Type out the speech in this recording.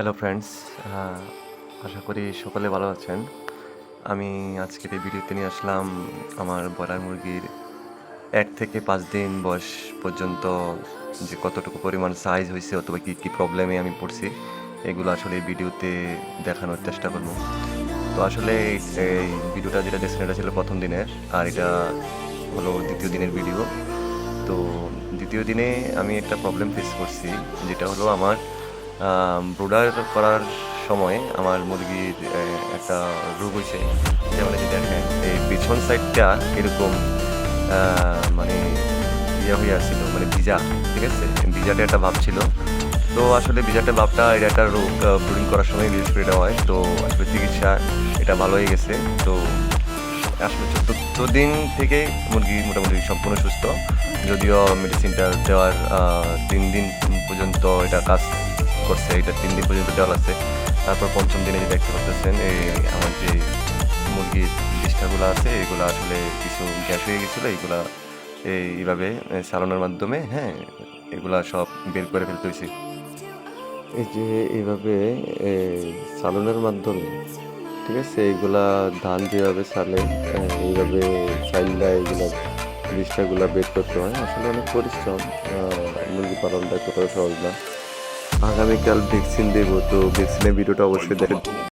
Hello friends আশা করি সকলে ভালো আছেন। আমি আজকের এই ভিডিওতে নিয়ে আসলাম আমার ব্রয়লার মুরগির এক থেকে পাঁচ দিন বয়স পর্যন্ত যে কতটুকু পরিমাণ সাইজ হয়েছে অথবা কী কী প্রবলেমে আমি পড়ছি, এগুলো আসলে এই ভিডিওতে দেখানোর চেষ্টা করব। তো আসলে এই ভিডিওটা যেটা দেখছেন, এটা ছিল প্রথম দিনের আর এটা হলো দ্বিতীয় দিনের ভিডিও তো দ্বিতীয় দিনে আমি একটা প্রবলেম ফেস করছি, যেটা হলো আমার ব্রোডার করার সময় আমার মুরগির একটা রোগ হয়েছে যেমন দেখেন এই পিছন সাইডটা এরকম মানে ইয়ে হয়ে আসছিল মানে ভিজা, ঠিক আছে? ভিজাটা একটা ভাব ছিল। তো আসলে ভিজাটা ভাবটা এটা একটা রোগ ব্রুডিং করার সময় বিশেষ করে এটা হয়। তো আসলে চিকিৎসা এটা ভালো হয়ে গেছে। তো আসলে চতুর্থ দিন থেকে মুরগি মোটামুটি সম্পূর্ণ সুস্থ। যদিও মেডিসিনটা দেওয়ার তিন দিন পর্যন্ত এটা কাজ করছে, এটা তিন দিন পর্যন্ত দেওয়া আছে। তারপর পঞ্চম দিনে যে দেখতে পাচ্ছেন এই আমার যে মুরগির বিষ্ঠাগুলো আছে, এগুলো আসলে কিছু গ্যাস হয়ে গেছিল এইগুলা এই- এইভাবে চালানোর মাধ্যমে হ্যাঁ এগুলা সব বের করে ফেলতে হয়েছে। এই যে এইভাবে চালানোর মাধ্যমে, ঠিক আছে এইগুলা ধান যেভাবে চালে এইভাবে চাইল্ডা এইগুলা বৃষ্টাগুলা বের করতে হয়, আসলে অনেক পরিশ্রম মুরগি পালনটা এতটা সহজ না। আগামীকাল ভ্যাকসিন দেবো তো ভ্যাকসিনের ভিডিওটা অবশ্যই দেখেন।